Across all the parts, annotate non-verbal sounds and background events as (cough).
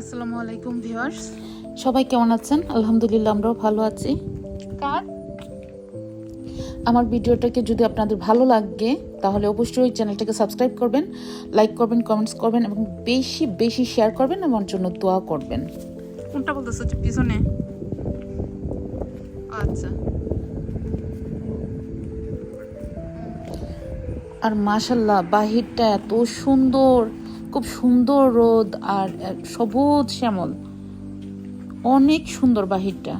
আসসালামু আলাইকুম ভিউয়ার্স। সবাই কেমন আছেন? আলহামদুলিল্লাহ আমরাও ভালো আছি। কার? আমার ভিডিওটাকে যদি আপনাদের ভালো লাগে তাহলে অবশ্যই ওই চ্যানেলটাকে সাবস্ক্রাইব করবেন লাইক করবেন কমেন্টস করবেন এবং বেশি বেশি শেয়ার করবেন আমার জন্য দোয়া করবেন। কোনটা বলতেছো পিছনে? আচ্ছা। আর মাশাল্লাহ বাহিরটা এত সুন্দর। খুব সুন্দর রোদ আর সবুজ শ্যামল। অনেক সুন্দর বাহিরটা।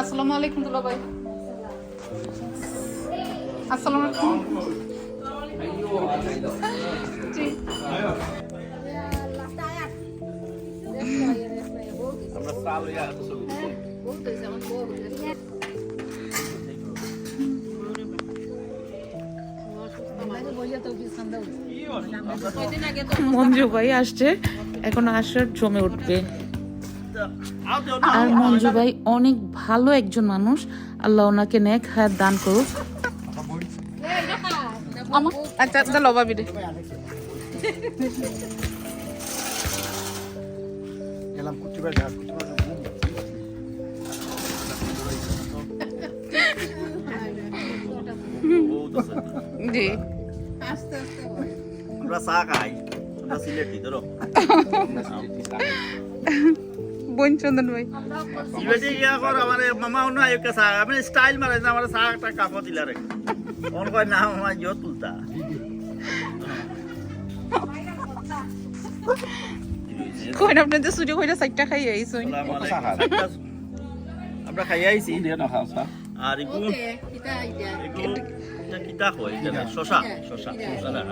আসসালামু আলাইকুম দুলা ভাই। আসসালামু আলাইকুম। মঞ্জু ভাই আসছে, এখন আসার জমে উঠবে। আর মঞ্জু ভাই অনেক ভালো একজন মানুষ। আল্লাহ ওনাকে নেক হায়াত দান করুক। আমার আচ্ছা আচ্ছা লবা এলাম জি। আমরা চা খাই আমরা সিলেটি ধরো। বোন ভাই। সিলেটি ইয়া কর আমার মামা অন্য আয়োকে চা আমি স্টাইল মারে না আমার চা একটা কাপড় দিলা রে। কয় না মামা জিও তুলতা। কইন আপনাদের সুযোগ হইরা সাইটটা খাই আইছুন আমরা খাই আইছি। আর এগুলো এটা কিতা কয়? এটা শশা? শশা শশা না।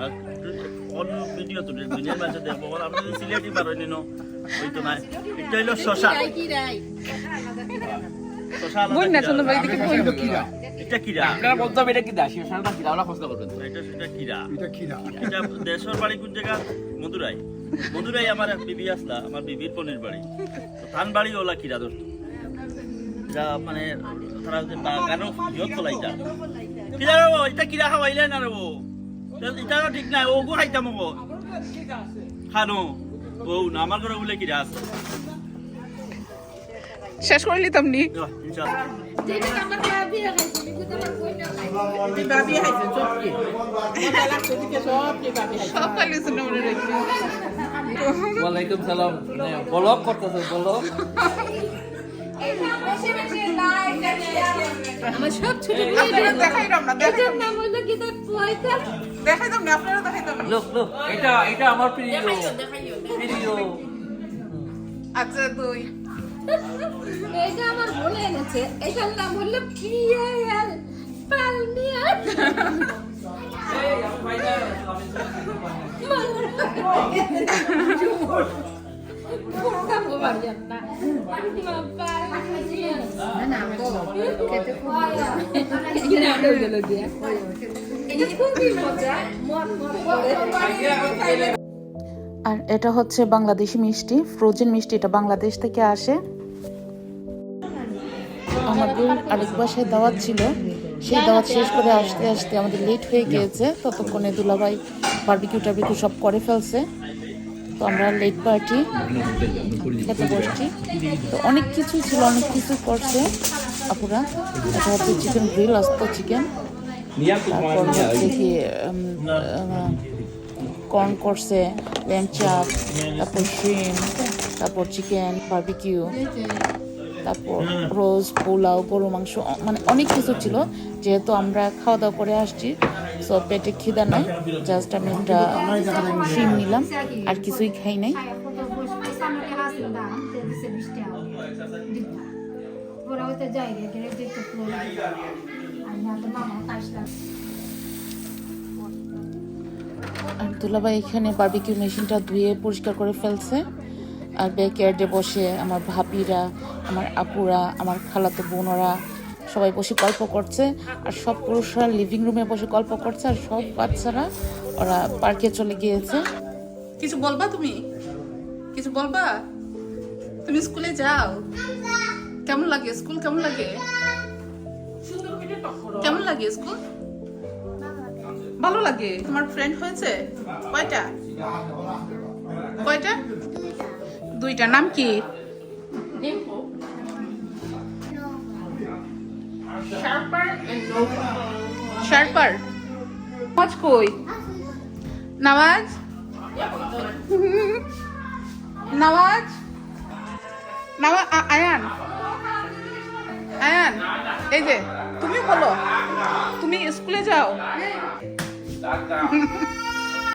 অন্য ভিডিও তুলে দুনিয়ার মাঝে দেখব। আমরা যদি সিলেটি পারো নিনো হইতো না এটা হইল শশা। এটা কিরা? আপনারা বলতে এটা কি দাসী সারাটা কি দাওলা করবেন এটা সেটা কিরা? এটা খিরা এটা দেশের বাড়ি কোন জায়গা? মধুরাই মধুরাই আমার বিবি আসলা আমার বিবির বোনের বাড়ি। ধান বাড়ি ওলা কিরা ধরত? যা মানে তারা যে গানো ইয়ত চলাইতা কিরা রে এটা কিরা খাওয়াইলে না এটা ঠিক নাই ওগো খাইতাম ওগো খানো। ও না আমার ঘরে বলে কিরা আছে। শেষ করে লিতাম নি যা, ইনশাআল্লাহ। সব খালি শুনে মনে রাখছি ওয়ালাইকুম সালাম ব্লগ করতেছে ব্লগ আপনারা দেখাইলাম না দেখাইলাম না দেখাইতাম না আপনারা দেখাইতাম না। লোক লোক এটা এটা আমার প্রিয়। প্রিয়। আচ্ছা দুই। এটা আমার মনে এনেছে। এটার নাম হলো পিএল পালমিয়া। আর এটা হচ্ছে বাংলাদেশি মিষ্টি, ফ্রোজেন মিষ্টি, এটা বাংলাদেশ থেকে আসে। আমাদের আরেক বাসায় দাওয়াত ছিল। সেই দাওয়াত শেষ করে আসতে আসতে আমাদের লেট হয়ে গিয়েছে। ততক্ষণে দুলাভাই বারবিকিউ টারবিকিউ সব করে ফেলছে। তো আমরা লেট পার্টি খেতে বসছি। তো অনেক কিছু ছিল, অনেক কিছু করছে আপুরা। এটা হচ্ছে চিকেন গ্রিল আস্ত চিকেন তারপর হচ্ছে কি কর্ন করছে ল্যাম চাপ তারপর শ্রিম তারপর চিকেন বারবিকিউ তারপর রোজ পোলাও গরু মাংস মানে অনেক কিছু ছিল। যেহেতু আমরা খাওয়া দাওয়া করে আসছি সো পেটে খিদা নাই জাস্ট আমি একটা শ্রিম নিলাম, আর কিছুই খাই নাই. আর দুলাভাই এখানে বারবিকিউ মেশিনটা ধুয়ে পরিষ্কার করে ফেলছে, আর ব্যাকয়ার্ডে বসে আমার ভাবিরা, আমার আপুরা, আমার খালাতো বোনরা সবাই বসে গল্প করছে, আর সব পুরুষরা লিভিং রুমে বসে গল্প করছে, আর সব বাচ্চারা ওরা পার্কে চলে গিয়েছে। কিছু বলবা তুমি? কিছু বলবা? তুমি স্কুলে যাও। কেমন লাগে স্কুল? কেমন লাগে? কেমন লাগে স্কুল? ভালো লাগে। তোমার ফ্রেন্ড হয়েছে? কয়টা? কয়টা? দুইটা। নাম কি? শার্পার নামাজ কই? নামাজ? নামাজ? নামাজ আ- আয়ান। আয়ান এই যে তুমি বলো। তুমি স্কুলে যাও। (laughs) (laughs)